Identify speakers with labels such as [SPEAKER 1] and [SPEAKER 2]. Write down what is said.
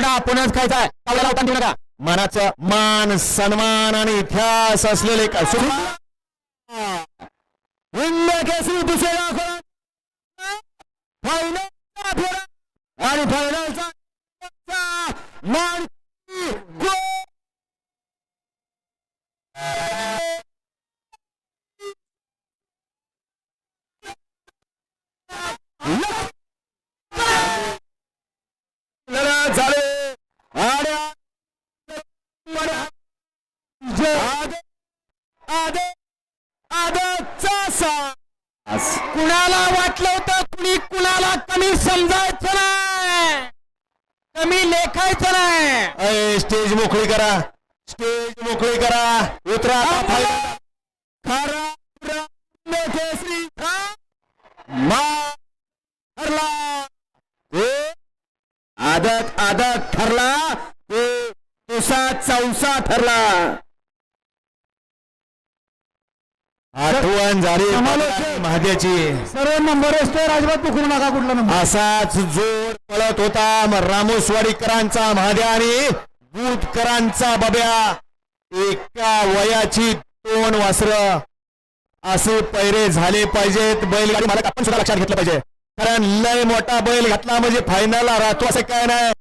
[SPEAKER 1] तुकडा आपणच खायचा आहे कावळ्याला उठान देऊ नका. मनाचं मान सन्मान आणि इतिहास असलेले केसरी दुसऱ्या फायनल आणि फायनलचा मान सास. कुणाला वाटलं होतं कुणी कुणाला कमी समजायचं नाही? कमी लेखायचं नाही. स्टेज मोकळी करा. स्टेज मोकळी करा. उतरा आदत आदत ठरला. ते तुसा चौसा ठरला. आठवण झाली. महाद्याची
[SPEAKER 2] सर्व नंबर असतो राजबात पकडू नका कुठला नंबर.
[SPEAKER 1] असाच जोर पळत होता रामोसवाडीकरांचा महाद्या आणि बुधकरांचा बब्या. एका वयाची दोन वासर. असे पैरे झाले पाहिजेत. बैलगाडी मालक आपण सुद्धा लक्षात घेतलं पाहिजे. कारण लय मोठा बैल घातला म्हणजे फायनलला राहतो असं काय नाही.